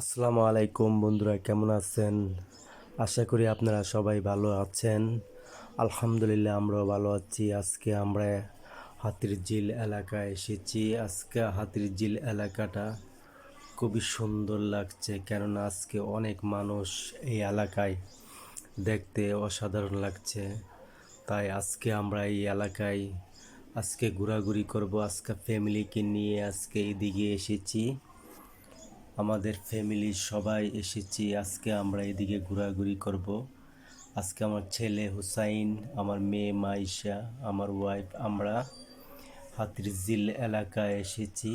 আসসালামু আলাইকুম বন্ধুরা, কেমন আছেন? আশা করি আপনারা সবাই ভালো আছেন। আলহামদুলিল্লাহ আমরাও ভালো আছি। আজকে আমরা হাতির ঝিল এলাকায় এসেছি। আজকে হাতির ঝিল এলাকাটা খুবই সুন্দর লাগছে, কেননা আজকে অনেক মানুষ এই এলাকায় দেখতে অসাধারণ লাগছে। তাই আজকে আমরা এই এলাকায় আজকে ঘোরাঘুরি করব, আজকে ফ্যামিলিকে নিয়ে আজকে এদিকে এসেছি। আমাদের ফ্যামিলির সবাই এসেছি। আজকে আমরা এদিকে ঘোরাঘুরি করব। আজকে আমার ছেলে হুসাইন, আমার মেয়ে মাইশা আমার ওয়াইফ আমরা হাতিরঝিল এলাকায় এসেছি।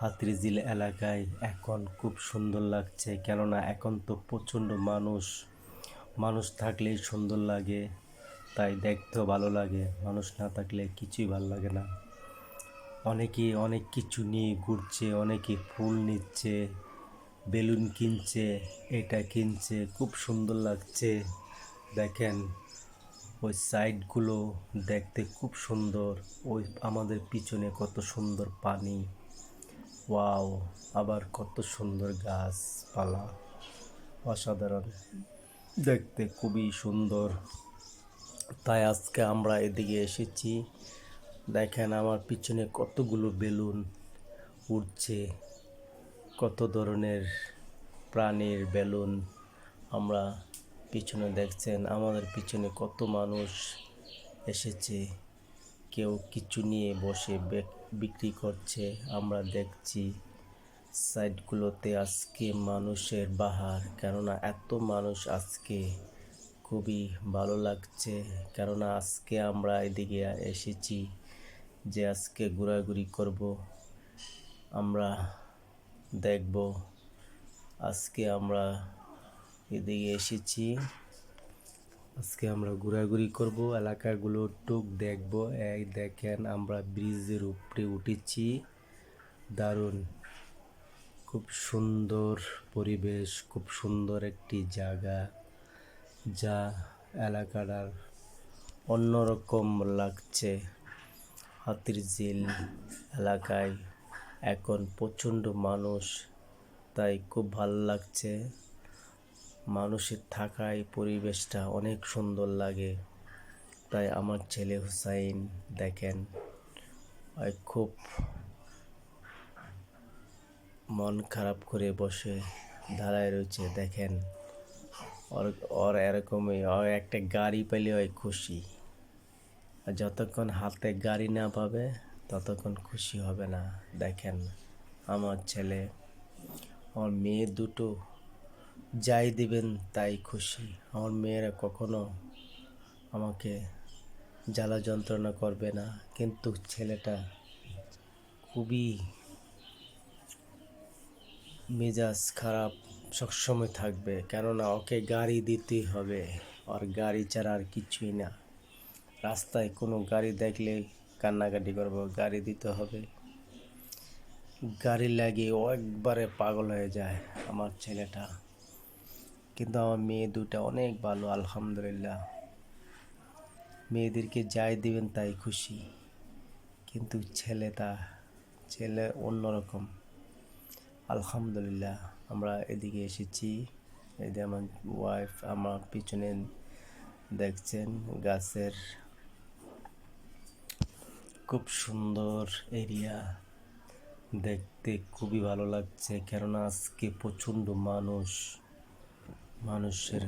হাতিরঝিল এলাকায় এখন খুব সুন্দর লাগছে, কেননা এখন তো প্রচণ্ড মানুষ। মানুষ থাকলেই সুন্দর লাগে, তাই দেখতেও ভালো লাগে। মানুষ না থাকলে কিছুই ভালো লাগে না। অনেকে অনেক কিছু নিয়ে ঘুরছে, অনেকে ফুল নিচ্ছে, বেলুন কিনছে, এটা কিনছে, খুব সুন্দর লাগছে। দেখেন, ওই সাইডগুলো দেখতে খুব সুন্দর। ওই আমাদের পিছনে কত সুন্দর পানি। ওয়াও, আবার কত সুন্দর গাছপালা। অসাধারণ। দেখতে খুবই সুন্দর। তাই আজকে আমরা এদিকে এসেছি। দেখেন আমার পিছনে কতগুলো বেলুন উঠছে কত ধরনের প্রাণীর বেলুন আমরা পিছনে দেখছেন। আমাদের পিছনে কত মানুষ এসেছে, কেউ কিছু নিয়ে বসে বিক্রি করছে, আমরা দেখছি সাইডগুলোতে আজকে মানুষের বাহার, কেননা এত মানুষ আজকে খুবই ভালো লাগছে, কেননা আজকে আমরা এদিকে এসেছি। যে আজকে ঘোরাঘুরি করব, আমরা দেখব। আজকে আমরা এদিকে এসেছি। আজকে আমরা ঘোরাঘুরি করব, এলাকাগুলো টুক দেখব। এই দেখেন আমরা ব্রিজের উপরে উঠেছি। দারুণ, খুব সুন্দর পরিবেশ, খুব সুন্দর একটি জায়গা, যা এলাকাটার অন্যরকম লাগছে। হাতির ঝিল এলাকায় এখন প্রচণ্ড মানুষ, তাই খুব ভালো লাগছে। মানুষের থাকায় পরিবেশটা অনেক সুন্দর লাগে। তাই আমার ছেলে হুসাইন, দেখেন খুব মন খারাপ করে বসে দাঁড়ায় রয়েছে, দেখেন। ওর ওর এরকমই একটা গাড়ি পেলে ওই খুশি। যতক্ষণ হাতে গাড়ি না পাবে, ততক্ষণ খুশি হবে না। দেখেন, আমার ছেলে, আমার মেয়ে দুটো যাই দিবেন তাই খুশি। আমার মেয়েরা কখনো আমাকে জ্বালা যন্ত্রণা করবে না, কিন্তু ছেলেটা খুবই মেজাজ খারাপ, সবসময় থাকবে। কেননা, ওকে গাড়ি দিতেই হবে, আর গাড়ি ছাড়া আর কিছুই না। রাস্তায় কোনো গাড়ি দেখলে কান্নাকাটি করব, গাড়ি দিতে হবে। গাড়ি লাগিয়ে ও একবারে পাগল হয়ে যায় আমার ছেলেটা। কিন্তু আমার মেয়ে দুটা অনেক ভালো, আলহামদুলিল্লাহ। মেয়েদেরকে যাই দিবেন তাই খুশি। কিন্তু ছেলেটা, ছেলে অন্যরকম। আলহামদুলিল্লাহ, আমরা এদিকে এসেছি। যে আমার ওয়াইফ আমার পিছনে দেখছেন গাছের খুব সুন্দর এরিয়া দেখতে খুবই ভালো লাগছে, কেননা আজকে প্রচণ্ড মানুষ, মানুষের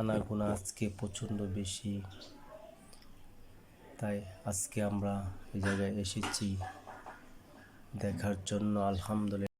আনাগোনা আজকে প্রচণ্ড বেশি। তাই আজকে আমরা এই জায়গায় এসেছি দেখার জন্য, আলহামদুলিল্লাহ।